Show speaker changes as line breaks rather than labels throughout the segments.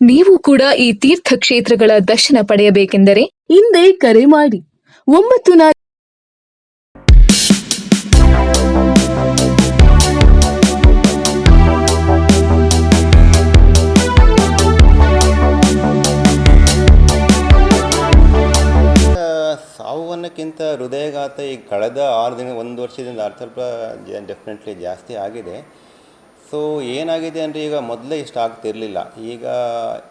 ನೀವು ಕೂಡ ಈ ತೀರ್ಥ ಕ್ಷೇತ್ರಗಳ ದರ್ಶನ ಪಡೆಯಬೇಕೆಂದರೆ ಹಿಂದೆ ಕರೆ ಮಾಡಿ. ಒಂಬತ್ತು ನಾಲ್ಕು
ಆ, ಸಾವು ಹೃದಯಘಾತ ಈಗ ಕಳೆದ ಆರು ದಿನ ಒಂದು ವರ್ಷದಿಂದ ಅರ್ಥಲ್ಪ ಡೆಫಿನೆಟ್ಲಿ ಜಾಸ್ತಿ ಆಗಿದೆ. ಸೊ ಏನಾಗಿದೆ ಅಂದರೆ ಈಗ ಮೊದಲೇ ಇಷ್ಟ ಆಗ್ತಿರಲಿಲ್ಲ. ಈಗ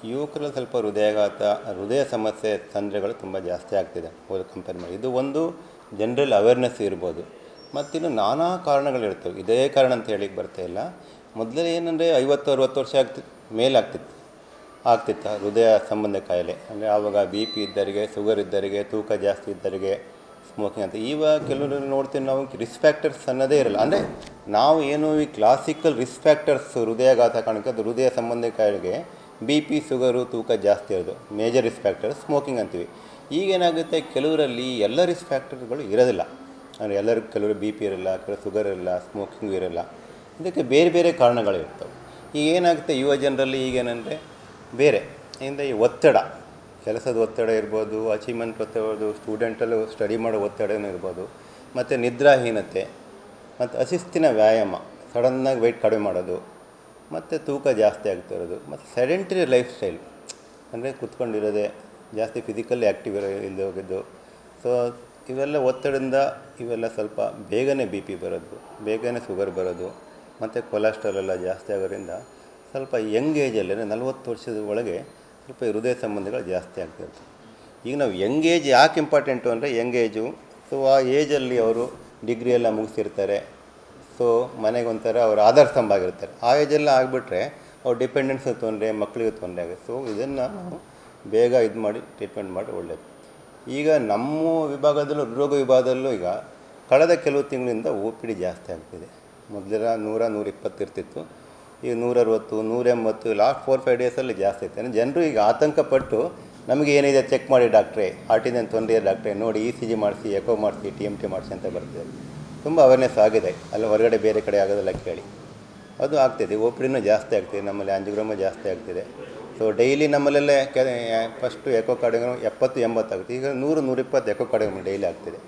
ಯುವಕರಲ್ಲಿ ಸ್ವಲ್ಪ ಹೃದಯಾಘಾತ, ಹೃದಯ ಸಮಸ್ಯೆ, ತೊಂದರೆಗಳು ತುಂಬ ಜಾಸ್ತಿ ಆಗ್ತಿದೆ. ಹೋದ ಕಂಪೇರ್ ಮಾಡಿ. ಇದು ಒಂದು ಜನರಲ್ ಅವೇರ್ನೆಸ್ ಇರ್ಬೋದು. ಮತ್ತಿನ್ನು ನಾನಾ ಕಾರಣಗಳಿರ್ತವೆ ಇದೇ ಕಾರಣ ಅಂತ ಹೇಳಿಕ್ಕೆ ಬರ್ತಾ ಇಲ್ಲ. ಮೊದಲೇ ಏನಂದರೆ ಐವತ್ತು, ಅರವತ್ತು ವರ್ಷ ಆಗ್ತಿ ಮೇಲಾಗ್ತಿತ್ತು ಆಗ್ತಿತ್ತು. ಹೃದಯ ಸಂಬಂಧ ಕಾಯಿಲೆ. ಅಂದರೆ ಆವಾಗ ಬಿ ಪಿ ಇದ್ದವರಿಗೆ ಶುಗರ್ ಇದ್ದವರಿಗೆ, ತೂಕ ಜಾಸ್ತಿ ಇದ್ದವರಿಗೆ ಸ್ಮೋಕಿಂಗ್ ಅಂತ. ಇವಾಗ ಕೆಲವರು ನೋಡ್ತೀವಿ ನಾವು ರಿಸ್ಕ್ ಫ್ಯಾಕ್ಟರ್ಸ್ ಅನ್ನೋದೇ ಇರಲ್ಲ. ಅಂದರೆ ನಾವು ಏನು ಈ ಕ್ಲಾಸಿಕಲ್ ರಿಸ್ಕ್ ಫ್ಯಾಕ್ಟರ್ಸ್ ಹೃದಯಾಘಾತ ಕಾರಣಕ್ಕೆ ಅದು ಹೃದಯ ಸಂಬಂಧಿ ಕಾಯಿಲೆಗೆ ಬಿ ಪಿ ಶುಗರು ತೂಕ ಜಾಸ್ತಿ ಇರೋದು. ಮೇಜರ್ ರಿಸ್ಕ್ ಫ್ಯಾಕ್ಟರ್ ಸ್ಮೋಕಿಂಗ್ ಅಂತೀವಿ. ಈಗೇನಾಗುತ್ತೆ ಕೆಲವರಲ್ಲಿ ಎಲ್ಲ ರಿಸ್ಕ್ ಫ್ಯಾಕ್ಟರ್ಗಳು ಇರೋದಿಲ್ಲ. ಅಂದರೆ ಎಲ್ಲರಿಗೂ ಕೆಲವರು ಬಿ ಪಿ ಇರಲ್ಲ, ಕೆಲವರು ಶುಗರ್ ಇರಲ್ಲ ಸ್ಮೋಕಿಂಗ್ ಇರಲ್ಲ. ಇದಕ್ಕೆ ಬೇರೆ ಬೇರೆ ಕಾರಣಗಳಿರ್ತವೆ. ಈಗ ಏನಾಗುತ್ತೆ? ಯುವ ಜನರಲ್ಲಿ ಈಗೇನೆಂದರೆ ಬೇರೆ. ಇಂದ ಈ ಒತ್ತಡ. ಕೆಲಸದ ಒತ್ತಡ ಇರ್ಬೋದು ಅಚೀವ್ಮೆಂಟ್ ಒತ್ತಡ ಸ್ಟೂಡೆಂಟಲ್ಲೂ ಸ್ಟಡಿ ಮಾಡೋ ಒತ್ತಡನೂ ಇರ್ಬೋದು, ಮತ್ತು ನಿದ್ರಾಹೀನತೆ, ಮತ್ತು ಅಶಿಸ್ತಿನ ವ್ಯಾಯಾಮ ಸಡನ್ನಾಗಿ ವೆಯ್ಟ್ ಕಡಿಮೆ ಮಾಡೋದು, ಮತ್ತು ತೂಕ ಜಾಸ್ತಿ ಆಗ್ತಿರೋದು ಮತ್ತು ಸೆಡೆಂಟರಿ ಲೈಫ್ ಸ್ಟೈಲ್ ಅಂದರೆ ಕುತ್ಕೊಂಡಿರೋದೆ ಜಾಸ್ತಿ ಫಿಸಿಕಲಿ ಆ್ಯಕ್ಟಿವ್ ಇರೋ ಇಲ್ಲದೆ ಹೋಗಿದ್ದು. ಸೊ ಇವೆಲ್ಲ ಒತ್ತಡದಿಂದ ಇವೆಲ್ಲ ಸ್ವಲ್ಪ ಬೇಗನೆ ಬಿ ಪಿ ಬರೋದು, ಬೇಗನೆ ಶುಗರ್ ಬರೋದು, ಮತ್ತು ಕೊಲೆಸ್ಟ್ರಾಲ್ ಎಲ್ಲ ಜಾಸ್ತಿ ಆಗೋದ್ರಿಂದ ಸ್ವಲ್ಪ ಯಂಗ್ ಏಜಲ್ಲಿ ಅಂದರೆ ನಲ್ವತ್ತು ವರ್ಷದ ಒಳಗೆ ಸ್ವಲ್ಪ ಹೃದಯ ಸಂಬಂಧಗಳು ಜಾಸ್ತಿ ಆಗ್ತಿರ್ತವೆ ಈಗ ನಾವು ಯಂಗ್ ಏಜ್ ಯಾಕೆ ಇಂಪಾರ್ಟೆಂಟು ಅಂದರೆ ಯಂಗ್ ಏಜು ಸೊ ಆ ಏಜಲ್ಲಿ ಅವರು ಡಿಗ್ರಿ ಎಲ್ಲ ಮುಗಿಸಿರ್ತಾರೆ. ಸೊ ಮನೆಗೆ ಒಂಥರ ಅವರು ಆಧಾರ ಸ್ತಂಭ ಆಗಿರ್ತಾರೆ. ಆ ಏಜೆಲ್ಲ ಆಗಿಬಿಟ್ರೆ ಅವ್ರು ಡಿಪೆಂಡೆನ್ಸ್ ತೊಂದರೆ ಮಕ್ಕಳಿಗೆ ತೊಂದರೆ ಆಗುತ್ತೆ. ಸೊ ಇದನ್ನು ನಾವು ಬೇಗ ಇದು ಮಾಡಿ ಟ್ರೀಟ್ಮೆಂಟ್ ಮಾಡಿ ಒಳ್ಳೆಯದು ಈಗ ನಮ್ಮ ವಿಭಾಗದಲ್ಲೂ, ರೋಗ ವಿಭಾಗದಲ್ಲೂ ಈಗ ಕಳೆದ ಕೆಲವು ತಿಂಗಳಿಂದ ಒ ಪಿ ಡಿ ಜಾಸ್ತಿ ಆಗ್ತಿದೆ. ಮೊದಲೆಲ್ಲ ನೂರ ನೂರ ಇಪ್ಪತ್ತು ಇರ್ತಿತ್ತು. ಈಗ ನೂರರವತ್ತು, ನೂರೆಂಬತ್ತು ಲಾಸ್ಟ್ ಫೋರ್ ಫೈವ್ ಡೇಸಲ್ಲಿ ಜಾಸ್ತಿ ಐತೆ ಜನರು ಈಗ ಆತಂಕ ಪಟ್ಟು ನಮಗೆ ಏನಿದೆ ಚೆಕ್ ಮಾಡಿ ಡಾಕ್ಟ್ರೇ ಹಾರ್ಟಿನ ತೊಂದರೆ ಡಾಕ್ಟ್ರೆ ನೋಡಿ ಇ ಸಿ ಜಿ ಮಾಡಿಸಿ ಎಕೋ ಮಾಡಿಸಿ ಟಿ ಎಂ ಟಿ ಮಾಡಿಸಿ ಅಂತ ಬರ್ತಿದೆ. ತುಂಬ ಅವೇರ್ನೆಸ್ ಆಗಿದೆ. ಅಲ್ಲಿ, ಹೊರಗಡೆ ಬೇರೆ ಕಡೆ ಆಗೋದಿಲ್ಲ ಕೇಳಿ. ಅದು ಆಗ್ತಿದೆ. ಒ ಪಿಡಿನೂ ಜಾಸ್ತಿ ಆಗ್ತಿದೆ. ನಮ್ಮಲ್ಲಿ ಆಂಜಿಗ್ರಾಮ ಜಾಸ್ತಿ ಆಗ್ತಿದೆ. ಸೊ ಡೈಲಿ ನಮ್ಮಲ್ಲೇ ಕೆ ಫಸ್ಟು ಎಕೋ ಕಾರ್ಡಿಗ್ರಾಮ್ ಎಪ್ಪತ್ತು, ಎಂಬತ್ತು ಆಗುತ್ತೆ. ಈಗ ನೂರು, ನೂರಿಪ್ಪತ್ತು ಎಕೋ ಕಾರ್ಡಿಗ್ರಾಮ್ ಡೈಲಿ ಆಗ್ತಿದೆ.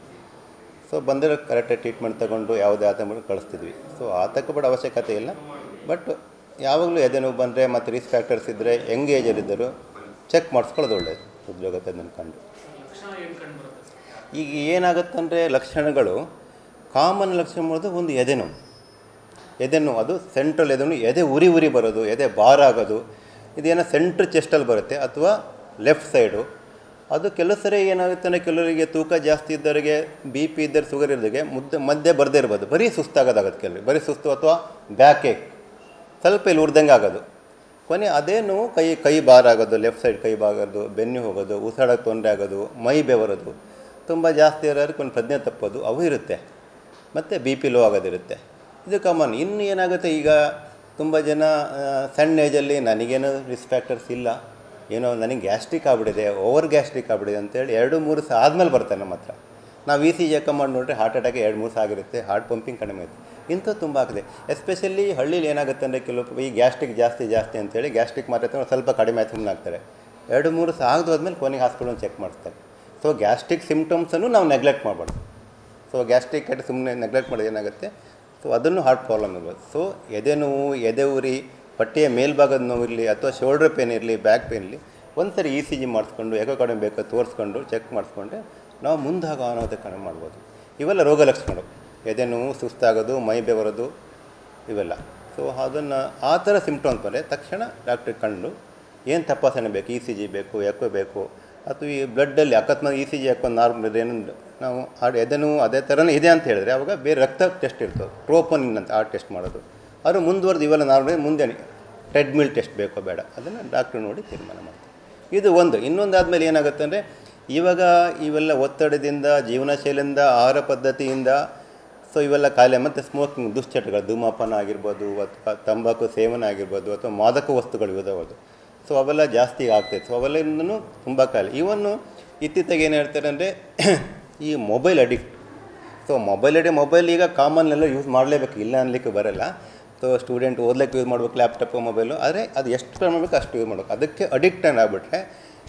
ಸೊ ಬಂದರೆ ಕರೆಕ್ಟಾಗಿ ಟ್ರೀಟ್ಮೆಂಟ್ ತಗೊಂಡು ಯಾವುದೇ ಆತಂಕ ಕಳಿಸ್ತಿದ್ವಿ. ಸೊ ಆತಂಕ ಅವಶ್ಯಕತೆ ಇಲ್ಲ. ಬಟ್ ಯಾವಾಗಲೂ ಎದೆ ನೋವು ಬಂದರೆ ಮತ್ತು ರಿಸ್ಕ್ ಫ್ಯಾಕ್ಟರ್ಸ್ ಇದ್ದರೆ ಯಂಗ್ ಏಜಲ್ಲಿದ್ದರು ಚೆಕ್ ಮಾಡಿಸ್ಕೊಳ್ಳೋದು ಒಳ್ಳೆಯದು ಉದ್ಯೋಗ ಕಂಡು. ಈಗ ಏನಾಗುತ್ತಂದರೆ ಲಕ್ಷಣಗಳು ಕಾಮನ್ ಲಕ್ಷಣ ಮಾಡೋದು ಒಂದು ಎದೆನೋ ಎದೆ ನೋವು, ಅದು ಸೆಂಟ್ರಲ್ ಎದೆನೋವು ಎದೆ ಉರಿ ಉರಿ ಬರೋದು, ಎದೆ ಭಾರ ಆಗೋದು, ಇದೇನೋ ಸೆಂಟ್ರ್ ಚೆಸ್ಟಲ್ಲಿ ಬರುತ್ತೆ ಅಥವಾ ಲೆಫ್ಟ್ ಸೈಡು ಅದು ಕೆಲವು ಸರಿ ಏನಾಗುತ್ತೆ ಅಂದರೆ ಕೆಲವರಿಗೆ ತೂಕ ಜಾಸ್ತಿ ಇದ್ದವರಿಗೆ ಬಿ ಪಿ ಇದ್ದರೆ ಶುಗರ್ ಇದ್ದವರಿಗೆ ಮುದ್ದೆ ಮಧ್ಯೆ ಬರದೇ ಇರ್ಬೋದು, ಬರೀ ಸುಸ್ತಾಗೋದಾಗುತ್ತೆ ಕೆಲವರಿಗೆ, ಬರೀ ಸುಸ್ತು ಅಥವಾ ಬ್ಯಾಕ್ ಏಕ್ ಸ್ವಲ್ಪ ಇಲ್ಲಿ ಉರ್ದಂಗೆ ಆಗೋದು. ಕೊನೆ ಅದೇನು ಕೈ ಕೈ ಭಾರ ಆಗೋದು ಲೆಫ್ಟ್ ಸೈಡ್ ಕೈ ಬಾಗೋದು ಬೆನ್ನು ಹೋಗೋದು ಉಸಾಡಕ್ಕೆ ತೊಂದರೆ ಆಗೋದು, ಮೈ ಬೆವರೋದು. ತುಂಬ ಜಾಸ್ತಿ ಇರೋರಿಗೆ ಒಂದು ಪ್ರಜ್ಞೆ ತಪ್ಪೋದು, ಅವು ಇರುತ್ತೆ. ಮತ್ತು ಬಿ ಪಿ ಲೋ ಆಗೋದಿರುತ್ತೆ. ಇದು ಕಾಮನ್ ಇನ್ನು ಏನಾಗುತ್ತೆ ಈಗ ತುಂಬ ಜನ ಸಣ್ಣ ಏಜಲ್ಲಿ ನನಗೇನು ರಿಸ್ಕ್ ಫ್ಯಾಕ್ಟರ್ಸ್ ಇಲ್ಲ. ಏನೋ ನನಗೆ ಗ್ಯಾಸ್ಟ್ರಿಕ್ ಆಗ್ಬಿಟ್ಟಿದೆ ಓವರ್ ಗ್ಯಾಸ್ಟ್ರಿಕ್ ಆಗ್ಬಿಟ್ಟಿದೆ ಅಂತೇಳಿ ಎರಡು, ಮೂರು ಸಹ ಆದಮೇಲೆ ಬರ್ತಾರೆ ನಮ್ಮ ಹತ್ರ. ನಾವು ಇ ಸಿ ಜಿ ಚೆಕ್ ಮಾಡಿ ನೋಡಿದ್ರೆ ಹಾರ್ಟ್ ಅಟ್ಯಾಕ್ ಎರಡು, ಮೂರು ಸಹ ಆಗಿರುತ್ತೆ ಹಾರ್ಟ್ ಪಂಪಿಂಗ್ ಕಡಿಮೆ ಇದೆ ಇಂಥದ್ದು ತುಂಬ ಆಗಿದೆ. ಎಸ್ಪೆಷಲಿ ಹಳ್ಳಿಲಿ ಏನಾಗುತ್ತೆ ಅಂದರೆ ಕೆಲವು ಈ ಗ್ಯಾಸ್ಟ್ರಿಕ್ ಜಾಸ್ತಿ ಜಾಸ್ತಿ ಅಂತೇಳಿ ಗ್ಯಾಸ್ಟ್ರಿಕ್ ಮಾತ್ರ ಸ್ವಲ್ಪ ಕಡಿಮೆ ಆಯ್ತು ಸುಮ್ಮನೆ ಆಗ್ತಾರೆ. ಎರಡು ಮೂರು ಸಹ ಆಗದೋದ್ಮೇಲೆ ಕೊನೆಗೆ ಹಾಸ್ಪಿಟಲ್ ಚೆಕ್ ಮಾಡ್ತಾರೆ. ಸೊ ಗ್ಯಾಸ್ಟ್ರಿಕ್ ಸಿಮ್ಟಮ್ಸನ್ನು ನಾವು ನೆಗ್ಲೆಕ್ಟ್ ಮಾಡಬಾರ್ದು. ಸೊ ಗ್ಯಾಸ್ಟ್ರಿಕ್ ಕಡೆ ಸುಮ್ಮನೆ ನೆಗ್ಲೆಕ್ಟ್ ಮಾಡೋದು ಏನಾಗುತ್ತೆ? ಸೊ ಅದನ್ನು ಹಾರ್ಟ್ ಪ್ರಾಬ್ಲಮ್ ಇರ್ಬೋದು ಸೊ ಎದೆ ನೋವು, ಎದೆ ಉರಿ, ಪಟ್ಟಿಯ ಮೇಲ್ಭಾಗದ ನೋವು ಇರಲಿ ಅಥವಾ ಶೋಲ್ಡರ್ ಪೇನ್ ಇರಲಿ ಬ್ಯಾಕ್ ಪೇನ್ ಇರಲಿ ಒಂದು ಸರಿ ಇ ಸಿ ಜಿ ಮಾಡಿಸ್ಕೊಂಡು ಯಾಕೋ ಕಡಿಮೆ ಬೇಕೋ ತೋರಿಸ್ಕೊಂಡು ಚೆಕ್ ಮಾಡ್ಸ್ಕೊಂಡೆ, ನಾವು ಮುಂದಾಗ ಅನ್ನೋದಕ್ಕೆ ಕಡಿಮೆ ಮಾಡ್ಬೋದು. ಇವೆಲ್ಲ ರೋಗ ಲಕ್ಷಣಗಳು. ಎದೆ ನೋವು ಸುಸ್ತಾಗೋದು, ಮೈ ಬೆವರೋದು ಇವೆಲ್ಲ. ಸೊ ಅದನ್ನು ಆ ಥರ ಸಿಂಪ್ಟಮ್ಸ್ ಬಂದರೆ ತಕ್ಷಣ ಡಾಕ್ಟ್ರಿಗೆ ಕಂಡು ಏನು ತಪಾಸಣೆ ಬೇಕು ಇ ಸಿ ಜಿ ಬೇಕು, ಯಾಕೋ ಬೇಕು, ಅಥವಾ ಈ ಬ್ಲಡ್ಡಲ್ಲಿ ಅಕಸ್ಮಾತ್ E C G echo normal ಏನು ನಾವು ಆ ಎದೆನೂ ಅದೇ ಥರನೇ ಇದೆ ಅಂತ ಹೇಳಿದ್ರೆ ಅವಾಗ ಬೇರೆ ರಕ್ತ ಟೆಸ್ಟ್ ಇರ್ತದೆ. ಟ್ರೋಪನಿನ್ ಅಂತ ಆ ಟೆಸ್ಟ್ ಮಾಡೋದು. ಅದು ಮುಂದುವರೆದು ಇವೆಲ್ಲ ನಾರ್ಮಲ್ ಮುಂದೆ ಟ್ರೆಡ್ಮಿಲ್ ಟೆಸ್ಟ್ ಬೇಕೋ ಬೇಡ, ಅದನ್ನು ಡಾಕ್ಟ್ರು ನೋಡಿ ತೀರ್ಮಾನ ಮಾಡ್ತಾರೆ. ಇದು ಒಂದು. ಇನ್ನೊಂದು ಆದಮೇಲೆ ಏನಾಗುತ್ತೆ ಅಂದರೆ ಇವಾಗ ಇವೆಲ್ಲ ಒತ್ತಡದಿಂದ ಜೀವನ ಶೈಲಿಯಿಂದ ಆಹಾರ ಪದ್ಧತಿಯಿಂದ ಸೊ ಇವೆಲ್ಲ ಕಾಯಿಲೆ ಮತ್ತು ಸ್ಮೋಕಿಂಗ್ ದುಶ್ಚಟಗಳು, ಧೂಮಪಾನ ಆಗಿರ್ಬೋದು, ಅಥವಾ ತಂಬಾಕು, ಸೇವನೆ ಆಗಿರ್ಬೋದು, ಅಥವಾ ಮಾದಕ ವಸ್ತುಗಳು ಇದಾವದು ಸೊ ಅವೆಲ್ಲ ಜಾಸ್ತಿ ಆಗ್ತೈತೆ ಸೊ ಅವೆಲ್ಲದಿಂದನೂ ತುಂಬ ಕಾಯಿಲೆ ಇವನ್ನು ಇತ್ತೀಚೆಗೆ ಏನು ಹೇಳ್ತಾರೆ ಅಂದರೆ, ಈ ಮೊಬೈಲ್ ಅಡಿಕ್ಟ್ ಸೊ ಮೊಬೈಲ್ ಅಡಿ ಮೊಬೈಲ್ ಈಗ ಕಾಮನ್ ಎಲ್ಲ ಯೂಸ್ ಮಾಡಲೇಬೇಕು. ಇಲ್ಲ ಅನ್ಲಿಕ್ಕೆ ಬರಲ್ಲ. ಸೊ ಸ್ಟೂಡೆಂಟ್ ಓದ್ಲಿಕ್ಕೆ ಯೂಸ್ ಮಾಡ್ಬೇಕು ಲ್ಯಾಪ್ಟಾಪು ಮೊಬೈಲು ಆದರೆ ಅದು ಎಷ್ಟು ಮಾಡಬೇಕು, ಅಷ್ಟು ಯೂಸ್ ಮಾಡಬೇಕು. ಅದಕ್ಕೆ ಅಡಿಕ್ಟ್ ಆಗಿಬಿಟ್ರೆ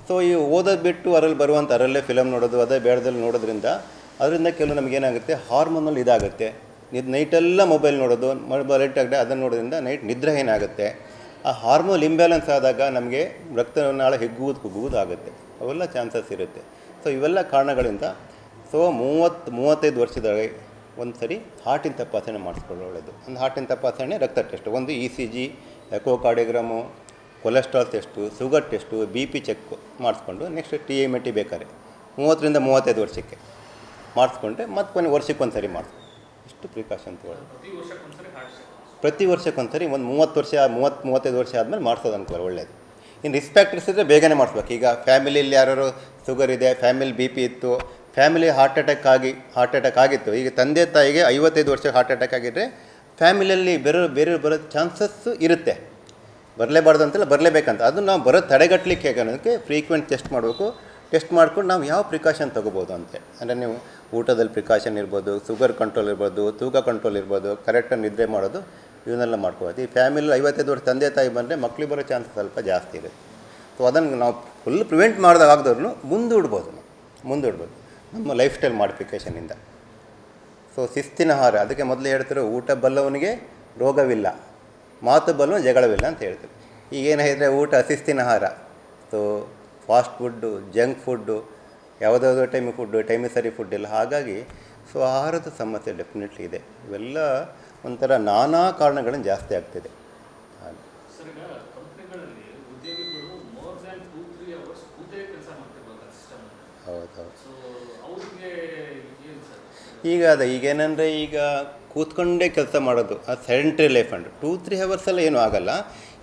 ಸೊ ಈ ಓದೋದು ಬಿಟ್ಟು ಅದರಲ್ಲಿ ಬರುವಂಥ ಅದರಲ್ಲೇ ಫಿಲಮ್ ನೋಡೋದು, ಅದೇ ಬೇಡದಲ್ಲಿ ನೋಡೋದ್ರಿಂದ ಅದರಿಂದ ಕೆಲವು ನಮಗೇನಾಗುತ್ತೆ ಹಾರ್ಮೋನಲ್ಲಿ ಇದಾಗುತ್ತೆ. ಇದು ನೈಟೆಲ್ಲ ಮೊಬೈಲ್ ನೋಡೋದು ಮೊಬೈಲ್ ಆಗಿದೆ ಅದನ್ನು ನೋಡೋದ್ರಿಂದ ನೈಟ್ ನಿದ್ರೆ ಏನಾಗುತ್ತೆ. ಆ ಹಾರ್ಮೋನ್ ಇಂಬ್ಯಾಲೆನ್ಸ್ ಆದಾಗ ನಮಗೆ ರಕ್ತನಾಳ ಹಿಗ್ಗುವುದು, ಕುಗ್ಗುವುದು ಆಗುತ್ತೆ. ಅವೆಲ್ಲ ಚಾನ್ಸಸ್ ಇರುತ್ತೆ. ಸೊ ಇವೆಲ್ಲ ಕಾರಣಗಳಿಂದ ಸೊ, ಮೂವತ್ತು, ಮೂವತ್ತೈದು ವರ್ಷದೊಳಗೆ ಒಂದು ಸರಿ ಹಾರ್ಟಿನ ತಪಾಸಣೆ ಮಾಡಿಸ್ಕೊಳ್ಳೋ ಒಳ್ಳೆಯದು ಒಂದು ಹಾರ್ಟಿನ ತಪಾಸಣೆ ರಕ್ತ ಟೆಸ್ಟ್ ಒಂದು E C G echocardiogram cholesterol test sugar test B P check ಮಾಡಿಸ್ಕೊಂಡು ನೆಕ್ಸ್ಟ್ ಟಿ ಎಂ ಟಿ ಬೇಕಾದ್ರೆ. ಮೂವತ್ತರಿಂದ ಮೂವತ್ತೈದು ವರ್ಷಕ್ಕೆ. ಮಾಡಿಸ್ಕೊಂಡ್ರೆ ಮತ್ತೆ ಕೊನೆ ವರ್ಷಕ್ಕೊಂದು ಸರಿ ಮಾಡಿಸ್ಕೊ ಇಷ್ಟು ಪ್ರಿಕಾಷನ್ ತೊಗೊಳ್ಳಿ. ಪ್ರತಿ ವರ್ಷಕ್ಕೊಂದ್ಸರಿ ಒಂದು ಮೂವತ್ತು ವರ್ಷ ಮೂವತ್ತು ಮೂವತ್ತೈದು ವರ್ಷ ಆದಮೇಲೆ ಮಾಡಿಸೋದು ಅನ್ಕೋರು ಒಳ್ಳೇದು. ಇನ್ನು ರಿಸ್ಕ್ ಫ್ಯಾಕ್ಟರ್ಸ್ ಇದ್ದರೆ ಬೇಗನೆ ಮಾಡಿಸ್ಬೇಕು. ಈಗ ಫ್ಯಾಮಿಲಿಯಲ್ಲಿ ಯಾರು ಶುಗರ್ ಇದೆ ಫ್ಯಾಮಿಲಿ ಬಿ ಪಿ ಇತ್ತು ಫ್ಯಾಮಿಲಿ ಹಾರ್ಟ್ ಅಟ್ಯಾಕ್ ಆಗಿ ಹಾರ್ಟ್ ಅಟ್ಯಾಕ್ ಆಗಿತ್ತು. ಈಗ ತಂದೆ ತಾಯಿಗೆ ಐವತ್ತೈದು ವರ್ಷ ಹಾರ್ಟ್ ಅಟ್ಯಾಕ್ ಆಗಿದ್ದರೆ ಫ್ಯಾಮಿಲಿಯಲ್ಲಿ ಬೇರೆ ಬೇರೆ ಬರೋ ಚಾನ್ಸಸ್ ಇರುತ್ತೆ. ಬರಲೇಬಾರ್ದು ಅಂತೆಲ್ಲ ಬರಲೇಬೇಕಂತ. ಅದು ನಾವು ಬರೋ ತಡೆಗಟ್ಟಲಿಕ್ಕೆ ಹೇಗೆ ಅನ್ನೋದಕ್ಕೆ ಫ್ರೀಕ್ವೆಂಟ್ ಟೆಸ್ಟ್ ಮಾಡಬೇಕು. ಟೆಸ್ಟ್ ಮಾಡ್ಕೊಂಡು ನಾವು ಯಾವ ಪ್ರಿಕಾಷನ್ ತೊಗೋಬೋದು ಅಂತೆ. ಅಂದರೆ ನೀವು ಊಟದಲ್ಲಿ ಪ್ರಿಕಾಷನ್ ಇರ್ಬೋದು ಸುಗರ್ ಕಂಟ್ರೋಲ್ ಇರ್ಬೋದು, ತೂಕ ಕಂಟ್ರೋಲ್ ಇರ್ಬೋದು ಕರೆಕ್ಟಾಗಿ ನಿದ್ರೆ ಮಾಡೋದು ಇವನ್ನೆಲ್ಲ ಮಾಡ್ಕೋಬೋದು ಈ ಫ್ಯಾಮಿಲಿ ಐವತ್ತೈದು ವರ್ಷ ತಂದೆ ತಾಯಿ ಬಂದರೆ ಮಕ್ಳಿಗೆ ಬರೋ ಚಾನ್ಸ್ ಸ್ವಲ್ಪ ಜಾಸ್ತಿ ಇರುತ್ತೆ. ಸೊ ಅದನ್ನು ನಾವು ಫುಲ್ ಪ್ರಿವೆಂಟ್ ಮಾಡಿದಾಗ ಆಗದವ್ರು ಮುಂದೂಡ್ಬೋದು ನಾವು. ಮುಂದೂಡ್ಬೋದು. ನಮ್ಮ ಲೈಫ್ ಸ್ಟೈಲ್ ಮಾಡಿಫಿಕೇಷನಿಂದ ಸೊ ಶಿಸ್ತಿನ ಆಹಾರ ಅದಕ್ಕೆ ಮೊದಲು ಹೇಳ್ತಾರೆ ಊಟ ಬಲ್ಲವನಿಗೆ ರೋಗವಿಲ್ಲ, ಮಾತು ಬಲ್ಲವನು ಜಗಳವಿಲ್ಲ ಅಂತ ಹೇಳ್ತಾರೆ ಈಗ ಏನು ಹೇಳಿದರೆ ಊಟ ಶಿಸ್ತಿನ ಆಹಾರ so fast food junk food ಯಾವುದಾದ್ರು ಟೈಮಿಗೆ ಫುಡ್ ಟೈಮಿಗೆ ಸರಿ ಫುಡ್ ಇಲ್ಲ. ಹಾಗಾಗಿ ಸೊ ಆಹಾರದ ಸಮಸ್ಯೆ ಡೆಫಿನೆಟ್ಲಿ ಇದೆ. ಇವೆಲ್ಲ ಒಂಥರ ನಾನಾ ಕಾರಣಗಳನ್ನು ಜಾಸ್ತಿ ಆಗ್ತಿದೆ. ಹಾಗೆ.
ಸರ್ ಈಗ ಅದ ಅವರ್ಸ್
ಈಗ ಏನಂದರೆ ಈಗ ಕೂತ್ಕೊಂಡೇ ಕೆಲಸ ಮಾಡೋದು ಆ sedentary life and two three ಅವರ್ಸೆಲ್ಲ ಏನೂ ಆಗಲ್ಲ.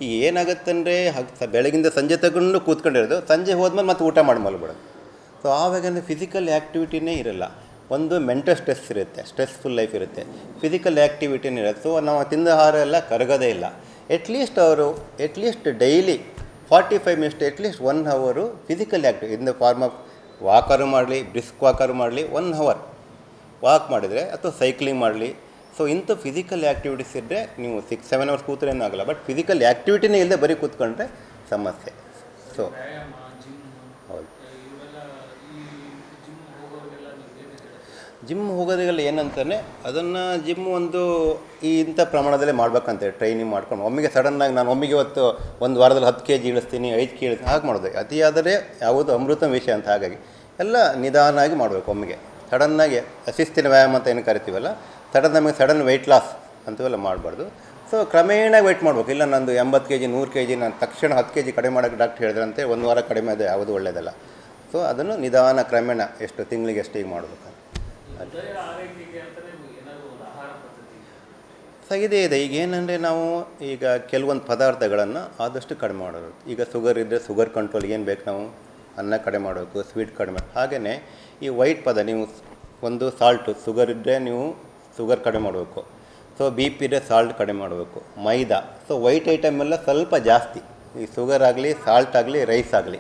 ಈಗ ಏನಾಗುತ್ತಂದರೆ ಬೆಳಗಿಂದ ಸಂಜೆ ತಗೊಂಡು ಕೂತ್ಕೊಂಡಿರೋದು ಸಂಜೆ ಹೋದ್ಮೇಲೆ ಮತ್ತೆ ಊಟ ಮಾಡಿ ಮಲ್ಬಿಡೋದು ಸೊ ಆವಾಗ ಫಿಸಿಕಲ್ ಆ್ಯಕ್ಟಿವಿಟಿನೇ ಇರಲ್ಲ. ಒಂದು ಮೆಂಟಲ್ ಸ್ಟ್ರೆಸ್ ಇರುತ್ತೆ ಸ್ಟ್ರೆಸ್ಫುಲ್ ಲೈಫ್ ಇರುತ್ತೆ. ಫಿಸಿಕಲ್ ಆ್ಯಕ್ಟಿವಿಟಿನೇ ಇರುತ್ತೆ ಸೊ ನಾವು ತಿಂದ ಆಹಾರ ಎಲ್ಲ ಕರಗೋದೇ ಇಲ್ಲ. ಎಟ್ಲೀಸ್ಟ್ ಅವರು at least daily forty five minutes at least one hour physical active in the form of Walkaroo ಮಾಡಲಿ ಬ್ರಿಸ್ಕ್ ವಾಕರು ಮಾಡಲಿ ಒನ್ ಹವರ್ ವಾಕ್ ಮಾಡಿದರೆ ಅಥವಾ ಸೈಕ್ಲಿಂಗ್ ಮಾಡಲಿ. ಸೊ ಇಂಥ ಫಿಸಿಕಲ್ ಆ್ಯಕ್ಟಿವಿಟೀಸ್ ಇದ್ದರೆ ನೀವು ಸಿಕ್ಸ್ ಸೆವೆನ್ ಅವರ್ಸ್ ಕೂತ್ರೆ ಏನೂ ಆಗಲ್ಲ ಬಟ್ ಫಿಸಿಕಲ್ ಆ್ಯಕ್ಟಿವಿಟಿನೇ ಇಲ್ಲದೆ ಬರೀ ಕೂತ್ಕೊಂಡ್ರೆ ಸಮಸ್ಯೆ. ಸೊ
ವ್ಯಾಯಾಮ ಜಿಮ್
ಹೌದು
ಇವೆಲ್ಲ ಈ ಜಿಮ್ ಹೋಗೋರಿಗೆಲ್ಲ ನೀವು ಏನು ಹೇಳ್ತೀರಾ
ಜಿಮ್ ಹೋಗೋದಿಗೆಲ್ಲ ಏನಂತಾನೆ ಅದನ್ನು ಜಿಮ್ ಒಂದು ಈ ಇಂಥ ಪ್ರಮಾಣದಲ್ಲೇ ಮಾಡ್ಬೇಕಂತೆ ಟ್ರೈನಿಂಗ್ ಮಾಡ್ಕೊಂಡು. ಒಮ್ಮೆಗೆ ಸಡನ್ನಾಗಿ ನಾನು ಒಮ್ಮೆಗೆ ಇವತ್ತು ಒಂದು ವಾರದಲ್ಲಿ ಹತ್ತು ಕೆ ಜಿ ಇಳಿಸ್ತೀನಿ, ಐದು ಕೆ ಇಳಿಸ್ತೀನಿ, ಹಾಗೆ ಮಾಡೋದು. ಅತಿಯಾದರೆ ಯಾವುದು ಅಮೃತ ವಿಷಯ ಅಂತ ಹಾಗಾಗಿ. ಎಲ್ಲ ನಿಧಾನಾಗಿ ಮಾಡಬೇಕು ಒಮ್ಮೆಗೆ. ಸಡನ್ನಾಗಿ ಶಿಸ್ತಿನ ವ್ಯಾಯಾಮ ಅಂತ ಏನು ಕರಿತೀವಲ್ಲ ಸಡನ್ ನಮಗೆ ಸಡನ್ ವೆಯ್ಟ್ ಲಾಸ್ ಅಂತವೆಲ್ಲ ಮಾಡಬಾರ್ದು. ಸೊ ಕ್ರಮೇಣ ವೆಯ್ಟ್ ಮಾಡಬೇಕು. ಇಲ್ಲ ನಂದು ಎಂಬತ್ತು ಕೆ ಜಿ ನೂರು ಕೆ ಜಿ ನಾನು ತಕ್ಷಣ ಹತ್ತು ಕೆ ಜಿ ಕಡಿಮೆ ಮಾಡೋಕ್ಕೆ ಡಾಕ್ಟ್ರ್ ಹೇಳಿದ್ರಂತೆ, ಒಂದು ವಾರ ಕಡಿಮೆ ಅದು, ಯಾವುದು ಒಳ್ಳೆಯದಲ್ಲ ಸೊ ಅದನ್ನು ನಿಧಾನ ಕ್ರಮೇಣ ಎಷ್ಟು ತಿಂಗಳಿಗೆ ಎಷ್ಟು ಈಗ ಮಾಡಬೇಕು. ಇದೇ? ಇದೆ. ಈಗ ಏನಂದರೆ ನಾವು ಈಗ ಕೆಲವೊಂದು ಪದಾರ್ಥಗಳನ್ನು ಆದಷ್ಟು ಕಡಿಮೆ ಮಾಡೋದು. ಈಗ ಶುಗರ್ ಇದ್ದರೆ ಶುಗರ್ ಕಂಟ್ರೋಲ್ ಏನು ಬೇಕು ನಾವು? ಅನ್ನ ಕಡಿಮೆ ಮಾಡಬೇಕು ಸ್ವೀಟ್ ಕಡಿಮೆ ಹಾಗೆಯೇ ಈ ವೈಟ್ ಪದ ನೀವು ಒಂದು ಸಾಲ್ಟು ಶುಗರ್ ಇದ್ದರೆ ನೀವು ಶುಗರ್ ಕಡಿಮೆ ಮಾಡಬೇಕು. ಸೊ ಬಿ ಪಿ ಇದ್ದರೆ ಸಾಲ್ಟ್ ಕಡಿಮೆ ಮಾಡಬೇಕು. ಮೈದಾ. ಸೊ ವೈಟ್ ಐಟಮ್ ಎಲ್ಲ ಸ್ವಲ್ಪ ಜಾಸ್ತಿ. ಈ ಶುಗರ್ ಆಗಲಿ ಸಾಲ್ಟ್ ಆಗಲಿ ರೈಸ್ ಆಗಲಿ.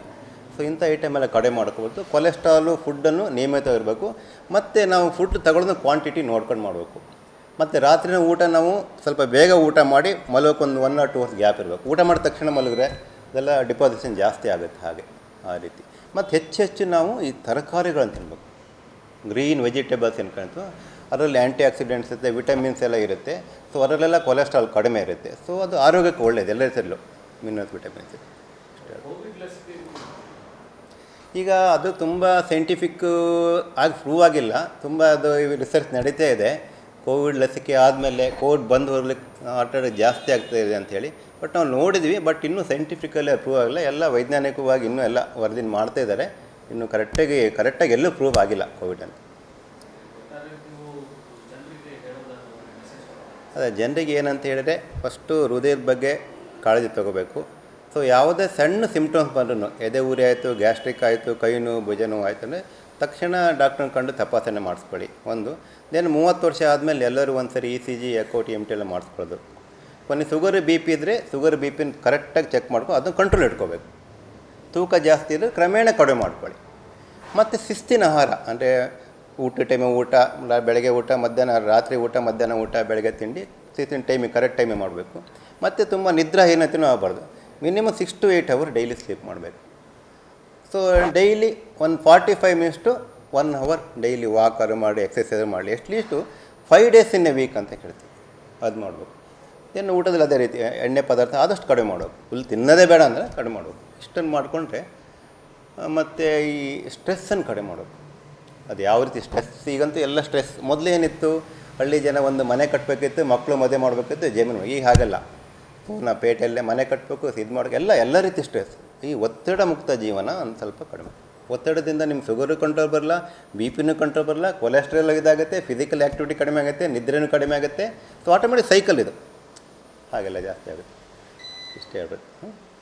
ಸೊ ಇಂಥ ಐಟಮ್ ಎಲ್ಲ ಕಡಿಮೆ ಮಾಡ್ಕೋಬೋದು. ಕೊಲೆಸ್ಟ್ರಾಲು ಫುಡ್ಡನ್ನು ನಿಯಮಿತ ಇರಬೇಕು ಮತ್ತು ನಾವು ಫುಡ್ ತಗೊಳ್ಳೋದು ಕ್ವಾಂಟಿಟಿ ನೋಡ್ಕೊಂಡು ಮಾಡಬೇಕು. ಮತ್ತು ರಾತ್ರಿನ ಊಟ ನಾವು ಸ್ವಲ್ಪ ಬೇಗ ಊಟ ಮಾಡಿ ಮಲಗೋಕ್ಕೊಂದು one or two hours gap ಇರಬೇಕು. ಊಟ ಮಾಡಿದ ತಕ್ಷಣ ಮಲಗಿದ್ರೆ ಅದೆಲ್ಲ ಡಿಪಾಸಿಷನ್ ಜಾಸ್ತಿ ಆಗುತ್ತೆ ಹಾಗೆ, ಆ ರೀತಿ. ಮತ್ತು ಹೆಚ್ಚು ಹೆಚ್ಚು ನಾವು ಈ ತರಕಾರಿಗಳನ್ನು ತಿನ್ನಬೇಕು ಗ್ರೀನ್ ವೆಜಿಟೇಬಲ್ಸ್ ಏನ್ಕೊಂತು ಅದರಲ್ಲಿ ಆ್ಯಂಟಿ ಆಕ್ಸಿಡೆಂಟ್ಸ್ ಇರುತ್ತೆ ವಿಟಮಿನ್ಸ್ ಎಲ್ಲ ಇರುತ್ತೆ. ಸೊ ಅದರಲ್ಲೆಲ್ಲ ಕೊಲೆಸ್ಟ್ರಾಲ್ ಕಡಿಮೆ ಇರುತ್ತೆ. ಸೊ ಅದು ಆರೋಗ್ಯಕ್ಕೆ ಒಳ್ಳೆಯದು ಎಲ್ಲರಿಸಲು ಮಿನರಲ್ಸ್ ವಿಟಮಿನ್ಸ್ ಈಗ ಅದು ತುಂಬ ಸೈಂಟಿಫಿಕ್ ಆಗಿ ಪ್ರೂವ್ ಆಗಿಲ್ಲ. ತುಂಬ ಅದು ರಿಸರ್ಚ್ ನಡೀತಾ ಇದೆ. ಕೋವಿಡ್ ಲಸಿಕೆ ಆದಮೇಲೆ ಕೋವಿಡ್ ಬಂದು ಬರಲಿಕ್ಕೆ ಆಟ ಜಾಸ್ತಿ ಆಗ್ತಾ ಇದೆ ಅಂಥೇಳಿ ಬಟ್ ನಾವು ನೋಡಿದ್ವಿ ಬಟ್ ಇನ್ನೂ ಸೈಂಟಿಫಿಕಲ್ಲಿ ಪ್ರೂವ್ ಆಗಿಲ್ಲ. ಎಲ್ಲ ವೈಜ್ಞಾನಿಕವಾಗಿ ಇನ್ನೂ ಎಲ್ಲ ವರದಿ ಮಾಡ್ತಾ ಇದ್ದಾರೆ. ಇನ್ನು ಕರೆಕ್ಟಾಗಿ ಕರೆಕ್ಟಾಗಿ ಎಲ್ಲೂ ಪ್ರೂವ್ ಆಗಿಲ್ಲ ಕೋವಿಡ್ ಅಂತ
ಒಟ್ಟಾರೆ ನೀವು ಜನರಿಗೆ ಹೇಳೋದಾದ್ರೆ ಮೆಸೇಜ್
ಅದೇ, ಜನರಿಗೆ ಏನಂತ ಹೇಳಿದ್ರೆ ಫಸ್ಟು ಹೃದಯದ ಬಗ್ಗೆ ಕಾಳಜಿ ತಗೋಬೇಕು. ಸೊ ಯಾವುದೇ ಸಣ್ಣ ಸಿಂಪ್ಟಮ್ಸ್ ಬಂದ್ರೂ ಎದೆ ಉರಿ ಆಯಿತು ಗ್ಯಾಸ್ಟ್ರಿಕ್ ಆಯಿತು ಕೈ ನೋವು ಭುಜ ನೋವು ಆಯಿತು ಅಂದರೆ ತಕ್ಷಣ ಡಾಕ್ಟ್ರನ್ನ ಕಂಡು ತಪಾಸಣೆ ಮಾಡಿಸ್ಕೊಳ್ಳಿ. ಒಂದು ದೆನ್ ಮೂವತ್ತು ವರ್ಷ ಆದಮೇಲೆ ಎಲ್ಲರೂ ಒಂದು ಸರಿ E C G echo T M T ಎಲ್ಲ ಮಾಡಿಸ್ಕೊಳ್ಳೋದು. ಕೊನೆ ಶುಗರ್ ಬಿ ಪಿ ಇದ್ದರೆ ಶುಗರ್ ಬಿ ಪಿನ ಕರೆಕ್ಟಾಗಿ ಚೆಕ್ ಮಾಡ್ಕೊ, ಅದನ್ನು ಕಂಟ್ರೋಲ್ ಇಟ್ಕೋಬೇಕು. ತೂಕ ಜಾಸ್ತಿ ಇದ್ದರೆ ಕ್ರಮೇಣ ಕಡಿಮೆ ಮಾಡ್ಕೊಳ್ಳಿ. ಮತ್ತು ಶಿಸ್ತಿನ ಆಹಾರ, ಅಂದರೆ ಊಟ ಟೈಮಿಗೆ ಊಟ ಬೆಳಗ್ಗೆ ಊಟ, ಮಧ್ಯಾಹ್ನ, ರಾತ್ರಿ ಊಟ, ಮಧ್ಯಾಹ್ನ ಊಟ, ಬೆಳಗ್ಗೆ ತಿಂಡಿ ಶಿಸ್ತಿನ ಟೈಮಿಗೆ ಕರೆಕ್ಟ್ ಟೈಮಿಗೆ ಮಾಡಬೇಕು. ಮತ್ತು ತುಂಬ ನಿದ್ರಾಹೀನತೆಯೂ ಆಗಬಾರ್ದು. Minimum six to eight hour daily sleep ಮಾಡಬೇಕು. ಸೊ ಡೈಲಿ ಒಂದು forty five minutes to one hour daily walker ಮಾಡಿ ಎಕ್ಸಸೈಸ್ ಮಾಡಲಿ at least five days in a week ಅಂತ ಕೇಳ್ತೀವಿ ಅದು ಮಾಡಬೇಕು. ಏನು ಊಟದಲ್ಲಿ ಅದೇ ರೀತಿ, ಎಣ್ಣೆ ಪದಾರ್ಥ ಆದಷ್ಟು ಕಡಿಮೆ ಮಾಡಬೇಕು. ಫುಲ್ ತಿನ್ನೋದೇ ಬೇಡ ಅಂದರೆ ಕಡಿಮೆ ಮಾಡಬೇಕು. ಇಷ್ಟನ್ನು ಮಾಡಿಕೊಂಡ್ರೆ ಮತ್ತು ಈ ಸ್ಟ್ರೆಸ್ಸನ್ನು ಕಡಿಮೆ ಮಾಡಬೇಕು. ಅದು ಯಾವ ರೀತಿ ಸ್ಟ್ರೆಸ್ ಈಗಂತೂ ಎಲ್ಲ ಸ್ಟ್ರೆಸ್ ಮೊದಲೇನಿತ್ತು ಹಳ್ಳಿ ಜನ ಒಂದು ಮನೆ ಕಟ್ಟಬೇಕಿತ್ತು ಮಕ್ಕಳು ಮದುವೆ ಮಾಡಬೇಕಿತ್ತು, ಜಮೀನು. ಈಗ ಹಾಗಲ್ಲ. ಪೂರ್ಣ ಪೇಟೆಯಲ್ಲೇ ಮನೆ ಕಟ್ಟಬೇಕು ಇದು ಮಾಡಬೇಕು, ಎಲ್ಲ ಎಲ್ಲ ರೀತಿ ಸ್ಟ್ರೆಸ್ ಈ ಒತ್ತಡ ಮುಕ್ತ ಜೀವನ ಒಂದು ಸ್ವಲ್ಪ ಕಡಿಮೆ. ಒತ್ತಡದಿಂದ ನಿಮ್ಮ ಶುಗರು ಕಂಟ್ರೋಲ್ ಬರಲ್ಲ ಬಿ ಪಿನೂ ಕಂಟ್ರೋಲ್ ಬರಲ್ಲ ಕೊಲೆಸ್ಟ್ರಾಲ್ ಇದಾಗುತ್ತೆ ಫಿಸಿಕಲ್ ಆ್ಯಕ್ಟಿವಿಟಿ ಕಡಿಮೆ ಆಗುತ್ತೆ, ನಿದ್ರೆನೂ ಕಡಿಮೆ ಆಗುತ್ತೆ. ಸೊ ಆಟೋಮೆಟಿಕ್ ಸೈಕಲ್ ಇದು. ಹಾಗೆಲ್ಲ ಜಾಸ್ತಿ ಆಗುತ್ತೆ. ಇಷ್ಟೇ ಹೇಳ್ಬೇಕು.